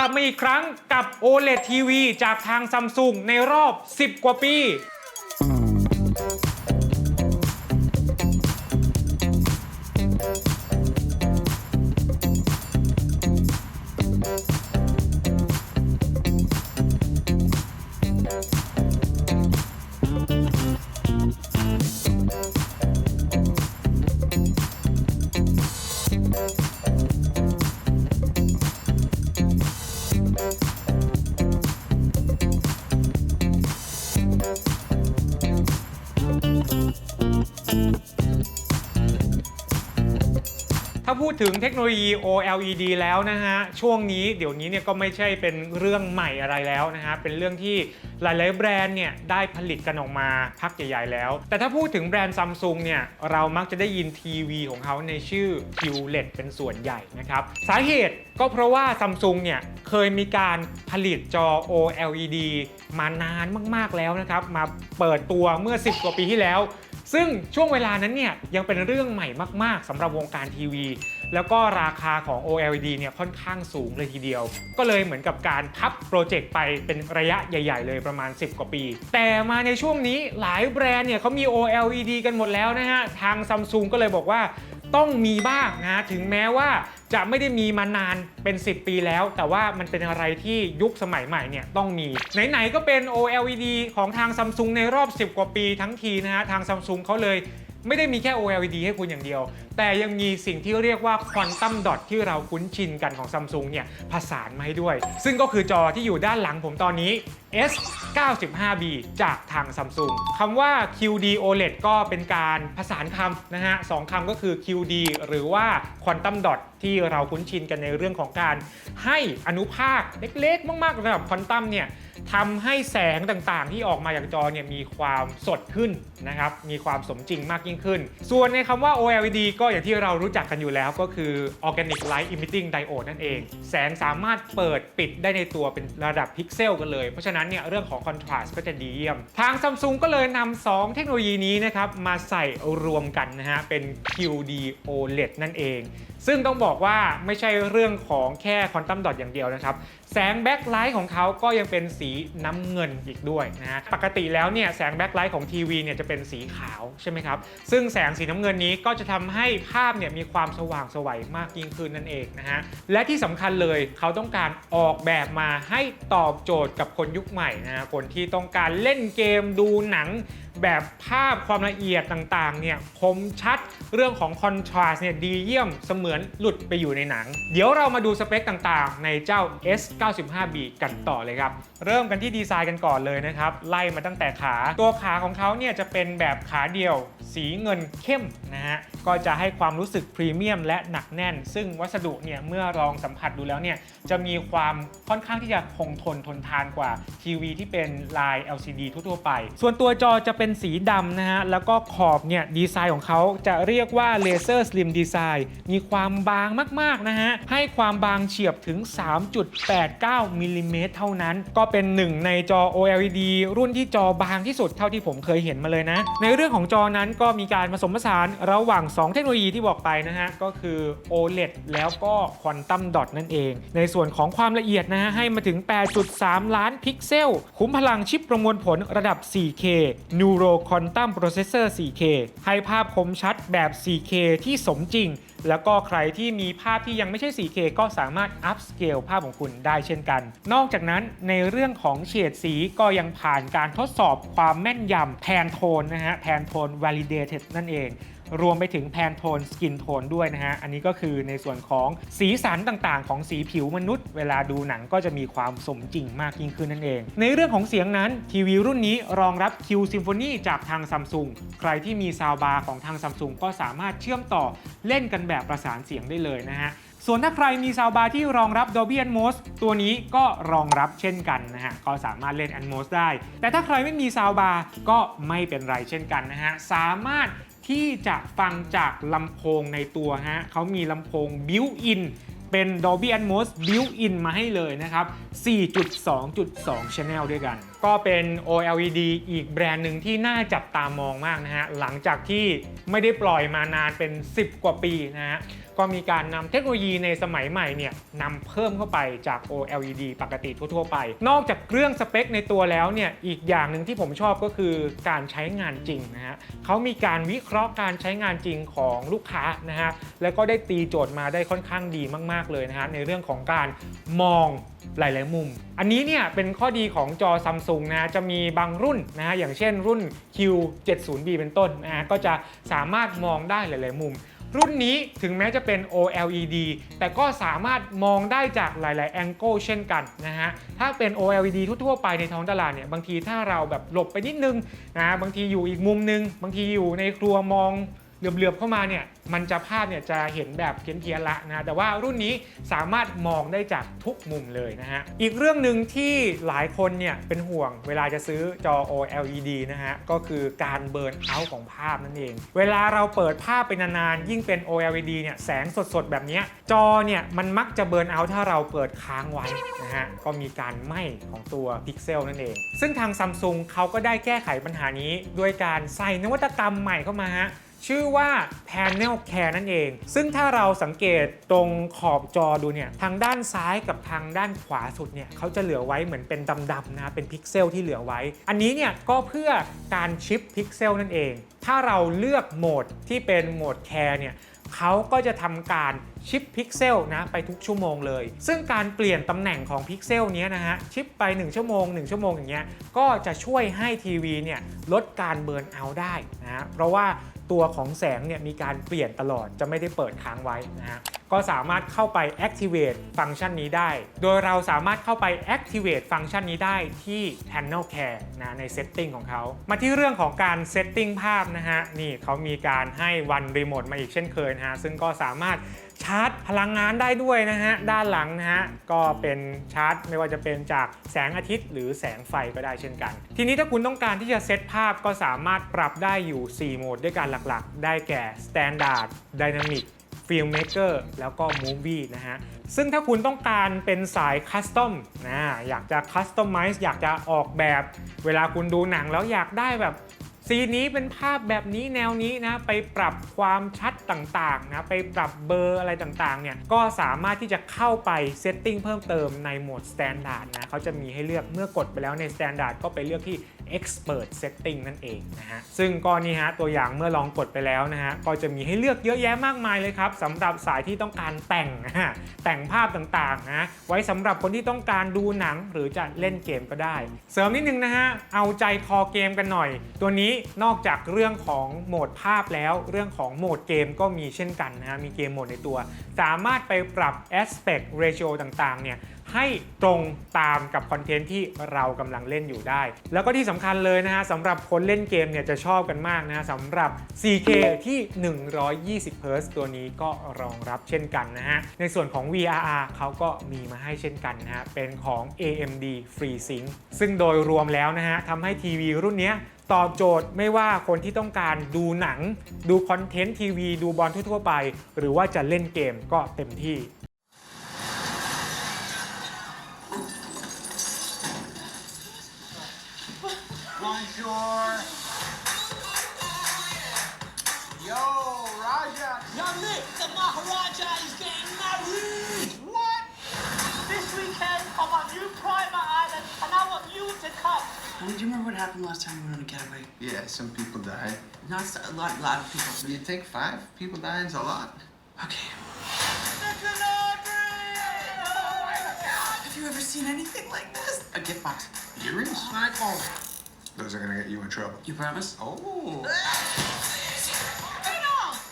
ลับมาอีกครั้งกับ OLED TV จากทางซัมซุงในรอบ 10 กว่าปี ถ้าพูดถึงเทคโนโลยี OLED แล้วนะฮะ ช่วงนี้เดี๋ยวนี้เนี่ยก็ไม่ใช่เป็นเรื่องใหม่อะไรแล้วนะฮะ เป็นเรื่องที่หลาย ๆ แบรนด์เนี่ยได้ผลิตกันออกมาพักใหญ่ ๆ แล้ว แต่ถ้าพูดถึงแบรนด์ซัมซุงเนี่ยเรามักจะได้ยินทีวีของเขาในชื่อ QLED เป็นส่วนใหญ่นะครับ สาเหตุก็เพราะว่าซัมซุงเนี่ยเคยมีการผลิตจอ OLED มานานมาก ๆ แล้วนะครับ มาเปิดตัวเมื่อ 10 กว่าปีที่แล้ว ซึ่งช่วงเวลานั้นเนี่ยยังเป็นเรื่องใหม่มาก ๆสำหรับวงการทีวี แล้วก็ราคาของ OLED เนี่ยค่อนข้างสูงเลยทีเดียว ก็เลยเหมือนกับการพับโปรเจกต์ไปเป็นระยะใหญ่ ๆ เลยประมาณ 10 กว่าปี แต่มาในช่วงนี้หลายแบรนด์เนี่ยเขามี OLED กันหมดแล้วนะฮะ ทางซัมซุงก็เลยบอกว่า ต้องมีบ้างนะถึงแม้ว่าจะไม่ได้มีมานานเป็น 10 ปีแล้ว แต่ว่ามันเป็นอะไรที่ยุคสมัยใหม่เนี่ยต้องมี ไหน ๆ ก็เป็น OLED ของทางซัมซุงในรอบ 10 กว่าปีทั้งทีนะฮะทางซัมซุงเขาเลย ไม่ได้มีแค่ OLED ให้คุณอย่างเดียว แต่ยังมีสิ่งที่เรียกว่า Quantum Dot ที่เราคุ้นชินกันของซัมซุงเนี่ยผสานมาให้ด้วย ซึ่งก็คือจอที่อยู่ด้านหลังผมตอนนี้ S 95B จากทางซัมซุงคำว่า QD OLED ก็เป็นการผสานคำนะฮะสองคำก็คือ QD หรือว่า Quantum Dot ที่เราคุ้นชินกันในเรื่องของการให้อนุภาคเล็กๆ มากๆระดับควอนตัมเนี่ย ทำให้แสงต่างๆ ที่ออกมาจากจอเนี่ยมีความสดขึ้นนะครับ มีความสมจริงมากยิ่งขึ้น ส่วนในคำว่า OLED ก็อย่างที่เรารู้จักกันอยู่แล้วก็คือ Organic Light Emitting Diode นั่นเอง แสงสามารถเปิดปิดได้ในตัวเป็นระดับพิกเซลกันเลย เพราะฉะนั้นเนี่ยเรื่องของ Contrast ก็จะดีเยี่ยม ทาง Samsung ก็เลยนำ2เทคโนโลยีนี้นะครับมาใส่รวมกันนะฮะเป็น QD OLED นั่นเองซึ่งต้องบอกว่าไม่ใช่เรื่องของแค่ควอนตัมดอทอย่างเดียวนะครับ แสงแบ็คไลท์ของเขาก็ยังเป็นสีน้ำเงินอีกด้วยนะฮะปกติแล้วเนี่ยแสงแบ็คไลท์ของทีวีเนี่ยจะเป็นสีขาวใช่ไหมครับซึ่งแสงสีน้ำเงินนี้ก็จะทำให้ภาพเนี่ยมีความสว่างสวัยมากยิ่งขึ้นนั่นเองนะฮะและที่สำคัญเลยเขาต้องการออกแบบมาให้ตอบโจทย์กับคนยุคใหม่นะฮะคนที่ต้องการเล่นเกมดูหนังแบบภาพความละเอียดต่างๆเนี่ยคมชัดเรื่องของคอนทราสต์เนี่ยดีเยี่ยมเสมอือนหลุดไปอยู่ในหนัง เดี๋ยวเรามาดูสเปคต่างๆ ในเจ้า S95B กันต่อเลยครับ เริ่มกันที่ดีไซน์กันก่อนเลยนะครับ ไล่มาตั้งแต่ขา ตัวขาของเขาเนี่ยจะเป็นแบบขาเดียว สีเงินเข้มนะฮะก็จะให้ความรู้สึกพรีเมียมและหนักแน่น ซึ่งวัสดุเนี่ยเมื่อลองสัมผัสดูแล้วเนี่ยจะมีความค่อนข้างที่จะคงทนทนทานกว่าทีวีที่เป็นลาย LCD ทั่วๆไป ส่วนตัวจอจะเป็นสีดำนะฮะแล้วก็ขอบเนี่ยดีไซน์ของเขาจะเรียกว่าเลเซอร์สลิมดีไซน์มีความบางมากๆนะฮะให้ความบางเฉียบถึง 3.89มิลลิเมตรเท่านั้นก็เป็นหนึ่งในจอ OLED รุ่นที่จอบางที่สุดเท่าที่ผมเคยเห็นมาเลยนะ ในเรื่องของจอนั้นก็มีการผสมผสานระหว่าง 2 เทคโนโลยีที่บอกไปนะฮะ ก็คือ OLED แล้วก็ Quantum Dot นั่นเอง ในส่วนของความละเอียดนะฮะ ให้มาถึง 8.3 ล้านพิกเซล คุ้มพลังชิปประมวลผลระดับ 4K Neuro Quantum Processor 4K ให้ภาพคมชัดแบบ 4K ที่สมจริง แล้วก็ใครที่มีภาพที่ยังไม่ใช่ 4K ก็สามารถ upscale ภาพของคุณได้เช่นกัน นอกจากนั้นในเรื่องของเฉดสีก็ยังผ่านการทดสอบความแม่นยำแพนโทนนะฮะแพนโทน validated นั่นเอง รวมไปถึงแพนโทนสกินโทนด้วยนะฮะ อันนี้ก็คือในส่วนของสีสันต่างๆ ของสีผิวมนุษย์ เวลาดูหนังก็จะมีความสมจริงมากยิ่งขึ้นนั่นเอง ในเรื่องของเสียงนั้นทีวีรุ่นนี้รองรับ Q Symphony จากทางซัมซุงใครที่มีซาวบาร์ของทางซัมซุงก็สามารถเชื่อมต่อเล่นกันแบบประสานเสียงได้เลยนะฮะส่วนถ้าใครมีซาวบาร์ที่รองรับ Dolby Atmos ตัวนี้ก็รองรับเช่นกันนะฮะ ก็สามารถเล่น Atmos ได้ แต่ถ้าใครไม่มีซาวบาร์ก็ไม่เป็นไรเช่นกันนะฮะ สามารถ ที่จะฟังจากลำโพงในตัวฮะเขามีลำโพง built-in เป็น Dolby Atmos built-in มาให้เลยนะครับ 4.2.2 Channel ด้วยกัน ก็เป็น OLED อีกแบรนด์หนึ่งที่น่าจับตามองมากนะฮะ หลังจากที่ไม่ได้ปล่อยมานานเป็น 10 กว่าปีนะฮะ ก็มีการนำเทคโนโลยีในสมัยใหม่เนี่ยนำเพิ่มเข้าไปจาก OLED ปกติทั่วๆไป นอกจากเรื่องสเปคในตัวแล้วเนี่ยอีกอย่างหนึ่งที่ผมชอบก็คือการใช้งานจริงนะฮะเขามีการวิเคราะห์การใช้งานจริงของลูกค้านะฮะแล้วก็ได้ตีโจทย์มาได้ค่อนข้างดีมาก ๆเลยนะฮะในเรื่องของการมองหลาย ๆ มุม อันนี้เนี่ยเป็นข้อดีของจอซัมซุงนะจะมีบางรุ่นนะฮะอย่างเช่นรุ่น Q70B เป็นต้นนะฮะก็จะสามารถมองได้หลาย ๆ มุม รุ่นนี้ถึงแม้จะเป็น OLED แต่ก็สามารถมองได้จากหลาย ๆ แองเกิลเช่นกันนะฮะ ถ้าเป็น OLED ทั่ว ๆ ไปในท้องตลาดเนี่ย บางทีถ้าเราแบบหลบไปนิดนึงนะ บางทีอยู่อีกมุมนึง บางทีอยู่ในครัวมอง เหลือบๆเข้ามาเนี่ยมันจะภาพเนี่ยจะเห็นแบบเพี้ยนๆละนะแต่ว่ารุ่นนี้สามารถมองได้จากทุกมุมเลยนะฮะอีกเรื่องหนึ่งที่หลายคนเนี่ยเป็นห่วงเวลาจะซื้อจอ OLED นะฮะก็คือการเบิร์นเอาท์ของภาพนั่นเอง เวลาเราเปิดภาพไปนานๆยิ่งเป็น OLED เนี่ยแสงสดๆ แบบนี้จอเนี่ยมันมักจะเบิร์นเอาท์ถ้าเราเปิดค้างไว้นะฮะก็มีการไหม้ของตัวพิกเซลนั่นเอง ซึ่งทางซัมซุงเขาก็ได้แก้ไขปัญหานี้ด้วยการใส่นวัตกรรมใหม่เข้ามาฮะ ชื่อว่า Panel Care นั่นเอง ซึ่งถ้าเราสังเกตตรงขอบจอดูเนี่ย ทางด้านซ้ายกับทางด้านขวาสุดเนี่ยเขาจะเหลือไว้เหมือนเป็นดำๆนะ เป็นพิกเซลที่เหลือไว้ อันนี้เนี่ยก็เพื่อการชิปพิกเซลนั่นเอง ถ้าเราเลือกโหมดที่เป็นโหมด Care เนี่ยเขาก็จะทำการชิปพิกเซลนะไปทุกชั่วโมงเลย ซึ่งการเปลี่ยนตำแหน่งของพิกเซลนี้นะฮะชิปไป 1 ชั่วโมง 1 ชั่วโมงอย่างเงี้ยก็จะช่วยให้ทีวีเนี่ยลดการเบิร์นเอาได้นะฮะเพราะว่า ตัวของแสงเนี่ยมีการเปลี่ยนตลอดจะไม่ได้เปิดค้างไว้นะฮะ ก็สามารถเข้าไป activate ฟังก์ชันนี้ได้ โดยเราสามารถเข้าไป activate ฟังก์ชันนี้ได้ที่ Panel Care นะใน setting ของเขา มาที่เรื่องของการ setting ภาพนะฮะ นี่เขามีการให้วันรีโมทมาอีกเช่นเคยนะฮะ ซึ่งก็สามารถชาร์จพลังงานได้ด้วยนะฮะ ด้านหลังนะฮะ ก็เป็นชาร์จไม่ว่าจะเป็นจากแสงอาทิตย์ หรือแสงไฟก็ได้เช่นกัน ทีนี้ถ้าคุณต้องการที่จะเซตภาพก็สามารถปรับได้อยู่ 4 โหมดด้วยกันหลักๆ ได้แก่ Standard Dynamic Filmmaker แล้วก็ Movie นะฮะ ซึ่งถ้าคุณต้องการเป็นสายคัสตอมนะอยากจะคัสตอมไมซ์อยากจะออกแบบ เวลาคุณดูหนังแล้วอยากได้แบบซีนนี้เป็นภาพแบบนี้แนวนี้นะไปปรับความชัดต่างๆนะไปปรับเบอร์อะไรต่างๆเนี่ยก็สามารถที่จะเข้าไปเซตติ้งเพิ่มเติมในโหมด Standard นะเขาจะมีให้เลือกเมื่อกดไปแล้วใน Standard ก็ไปเลือกที่ Expert Setting นั่นเองนะฮะซึ่งก็นี่ฮะตัวอย่างเมื่อลองกดไปแล้วนะฮะก็จะมีให้เลือกเยอะแยะมากมายเลยครับสำหรับสายที่ต้องการแต่งนะฮะแต่งภาพต่างๆนะไว้สำหรับคนที่ต้องการดูหนังหรือจะเล่นเกมก็ได้ เสริมนิดนึงนะฮะเอาใจคอเกมกันหน่อย ตัวนี้นอกจากเรื่องของโหมดภาพแล้วเรื่องของโหมดเกมก็มีเช่นกันนะฮะมีเกมโหมดในตัว สามารถไปปรับ aspect ratio ต่างๆเนี่ย ให้ตรงตามกับคอนเทนต์ที่เรากำลังเล่นอยู่ได้ แล้วก็ที่สำคัญเลยนะฮะสำหรับคนเล่นเกมเนี่ยจะชอบกันมากนะฮะสำหรับ 4K ที่ 120 Hz ตัวนี้ก็รองรับเช่นกันนะฮะ ในส่วนของ VRR เขาก็มีมาให้เช่นกันนะฮะ เป็นของ AMD FreeSync ซึ่งโดยรวมแล้วนะฮะทำให้ทีวีรุ่นนี้ตอบโจทย์ไม่ว่าคนที่ต้องการดูหนัง ดูคอนเทนต์ทีวี ดูบอลทั่วๆไป หรือว่าจะเล่นเกมก็เต็มที่ Bonjour. Yo, Raja. Young Nick, the Maharaja is getting married! What? This weekend, I'm on New Private Island, and I want you to come. Well, do you remember what happened last time we went on a getaway? Yeah, some people died. Not so- a lot, a lot of people. Do you think five people dying is a lot? Okay. Have you ever seen anything like this? A gift box. Earrings? iPhone. Those are gonna get you in trouble. You promise? Oh.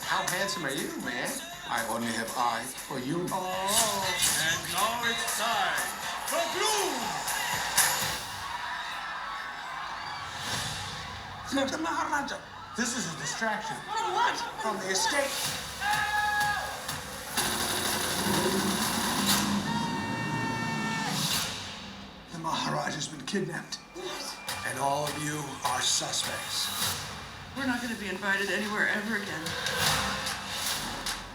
How handsome are you, man? I only have eyes for you. Oh. And now it's time for Bloom! Look, the Maharaja. This is a distraction. From what? From the escape. The Maharaja's been kidnapped. And all of you are suspects. We're not going to be invited anywhere ever again.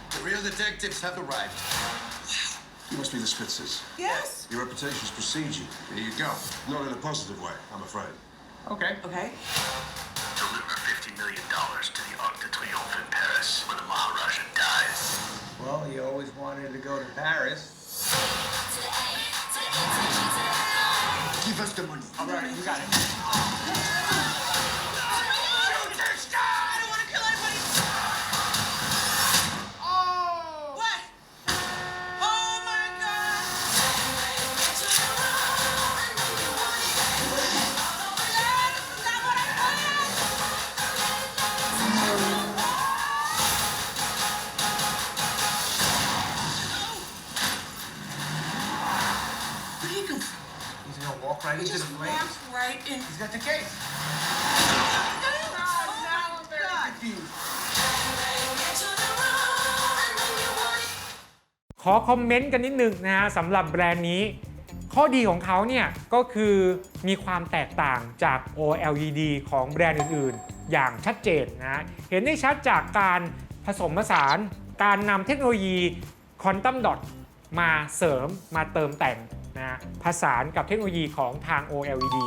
The real detectives have arrived. You must be the Spitzers. Yes. Your reputations precede you. There you go. Not in a positive way, I'm afraid. Okay. Okay. Deliver 15 million to the Arc de Triomphe in Paris when the Maharaja dies. Well, you always wanted to go to Paris. Give us the money. All right, you got it. Right in. He's got the case. Confused. ขอคอมเมนต์กันนิดนึงนะฮะสำหรับแบรนด์นี้ ข้อดีของเขาเนี่ยก็คือมีความแตกต่างจาก OLED ของแบรนด์อื่นๆ อย่างชัดเจนนะฮะเห็นได้ชัดจากการผสมผสานการนำเทคโนโลยีคอนตัมดอทมาเสริมมาเติมแต่งนะผสานกับเทคโนโลยีของทาง OLED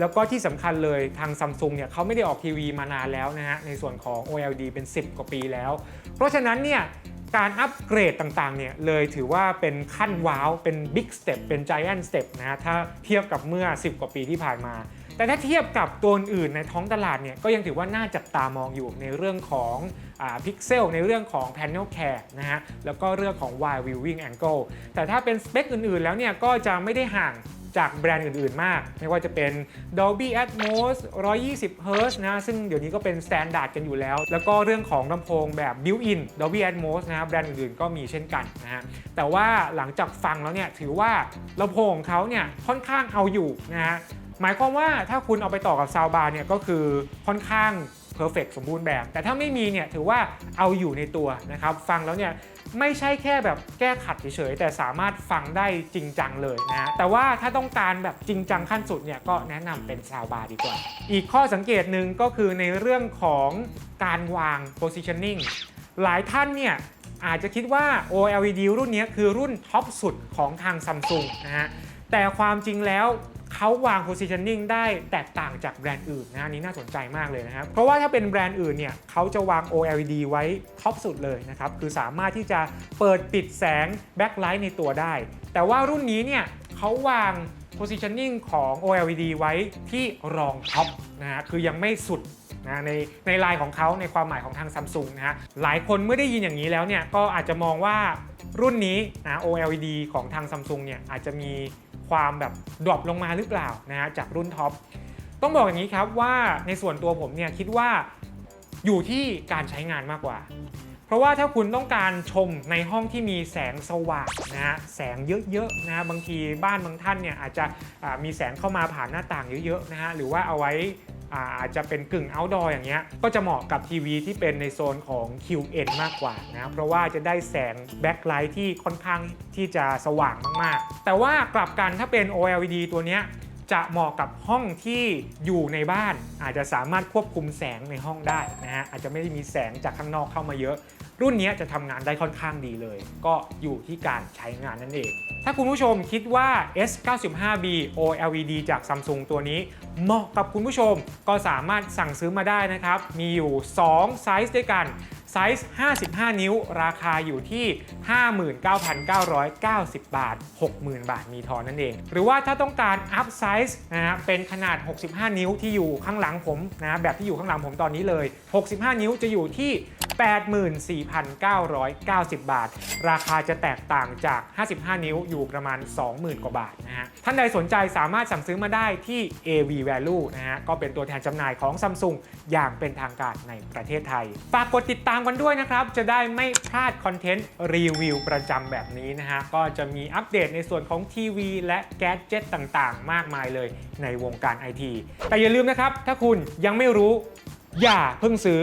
แล้วก็ที่สำคัญเลยทางซัมซุงเนี่ยเขาไม่ได้ออกทีวีมานานแล้วนะฮะในส่วนของ OLED เป็น 10 กว่าปีแล้ว เพราะฉะนั้นเนี่ยการอัปเกรดต่างๆเนี่ยเลยถือว่าเป็นขั้นว้าว เป็นบิ๊กสเต็ปเป็น Giant Step นะฮะถ้าเทียบกับเมื่อ 10 กว่าปีที่ผ่านมา แต่ถ้าเทียบกับตัวอื่นในท้องตลาดเนี่ยก็ยังถือว่าน่าจับตามองอยู่ในเรื่องของพิกเซลในเรื่องของ Panel Care นะฮะแล้วก็เรื่องของ Wide Viewing Angle แต่ถ้าเป็นสเปคอื่นๆแล้วเนี่ยก็จะไม่ได้ห่าง จากแบรนด์อื่น ๆ มาก ไม่ว่าจะเป็น Dolby Atmos 120 Hz นะ ซึ่งเดี๋ยวนี้ก็เป็น s t ต n d า r d กันอยู่แล้ว แล้วก็เรื่องของลำโพงแบบ Built-in Dolby Atmos นะแบรนด์อื่น ๆ ก็มีเช่นกันนะฮะ แต่ว่าหลังจากฟังแล้วเนี่ย ถือว่าลำโพงของเขาเนี่ยค่อนข้างเอาอยู่นะฮะ หมายความว่าถ้าคุณเอาไปต่อกับซาวบาร์เนี่ยก็คือค่อนข้างเพอร์เฟกสมบูรณ์แบบ แต่ถ้าไม่มีเนี่ยถือว่าเอาอยู่ในตัวนะครับ ฟังแล้วเนี่ย ไม่ใช่แค่แบบแก้ขัดเฉยๆ แต่สามารถฟังได้จริงจังเลยนะ แต่ว่าถ้าต้องการแบบจริงจังขั้นสุดเนี่ยก็แนะนำเป็นซาวบาร์ดีกว่า อีกข้อสังเกตหนึ่งก็คือในเรื่องของการวาง positioning หลายท่านเนี่ยอาจจะคิดว่า OLED รุ่นนี้คือรุ่นท็อปสุดของทางซัมซุงนะฮะแต่ความจริงแล้ว เขาวาง positioning ได้แตกต่างจากแบรนด์อื่นนะนี้น่าสนใจมากเลยนะครับ เพราะว่าถ้าเป็นแบรนด์อื่นเนี่ยเขาจะวาง OLED ไว้ท็อปสุดเลยนะครับ คือสามารถที่จะเปิดปิดแสง backlight ในตัวได้ แต่ว่ารุ่นนี้เนี่ยเขาวาง positioning ของ OLED ไว้ที่รองท็อปนะฮะคือยังไม่สุดนะในในไลน์ของเขาในความหมายของทางซัมซุงนะฮะหลายคนเมื่อได้ยินอย่างนี้แล้วเนี่ยก็อาจจะมองว่ารุ่นนี้นะ OLED ของทางซัมซุงเนี่ยอาจจะมี ความแบบดรอปลงมาหรือเปล่านะฮะจากรุ่นท็อปต้องบอกอย่างนี้ครับว่าในส่วนตัวผมเนี่ยคิดว่าอยู่ที่การใช้งานมากกว่า เพราะว่าถ้าคุณต้องการชมในห้องที่มีแสงสว่างนะฮะแสงเยอะๆนะฮะบางทีบ้านบางท่านเนี่ยอาจจะมีแสงเข้ามาผ่านหน้าต่างเยอะๆนะฮะหรือว่าเอาไว้ อาอาจจะเป็นกึ่ง outdoor อย่างเงี้ยก็จะเหมาะกับทีวีที่เป็นในโซนของ QN มากกว่านะเพราะว่าจะได้แสงแบ็คไลท์ที่ค่อนข้างที่จะสว่างมากๆ แต่ว่ากลับกันถ้าเป็น OLED ตัวเนี้ย จะเหมาะกับห้องที่อยู่ในบ้าน อาจจะสามารถควบคุมแสงในห้องได้นะฮะอาจจะไม่ได้มีแสงจากข้างนอกเข้ามาเยอะ รุ่นนี้จะทำงานได้ค่อนข้างดีเลย ก็อยู่ที่การใช้งานนั่นเอง ถ้าคุณผู้ชมคิดว่า S95B OLED จาก Samsung ตัวนี้ เหมาะกับคุณผู้ชมก็สามารถสั่งซื้อมาได้นะครับ มีอยู่ 2 ไซส์ด้วยกัน ไซส์ 55 นิ้ว ราคาอยู่ที่ 59,990 บาท 60,000 บาทมีทอนนั่นเอง หรือว่าถ้าต้องการอัพไซส์นะฮะเป็นขนาด 65 นิ้วที่อยู่ข้างหลังผมนะแบบที่อยู่ข้างหลังผมตอนนี้เลย 65 นิ้วจะอยู่ที่84,990 บาท ราคาจะแตกต่างจาก 55 นิ้วอยู่ประมาณ 20,000 กว่าบาทนะฮะ ท่านใดสนใจสามารถสั่งซื้อมาได้ที่ AV Value นะฮะ ก็เป็นตัวแทนจำหน่ายของ Samsung อย่างเป็นทางการในประเทศไทย ฝากกดติดตามกันด้วยนะครับ จะได้ไม่พลาดคอนเทนต์รีวิวประจำแบบนี้นะฮะ ก็จะมีอัปเดตในส่วนของทีวีและแก๊สเจ็ตต่างๆ มากมายเลยในวงการไอทีแต่อย่าลืมนะครับ ถ้าคุณยังไม่รู้ อย่าเพิ่งซื้อ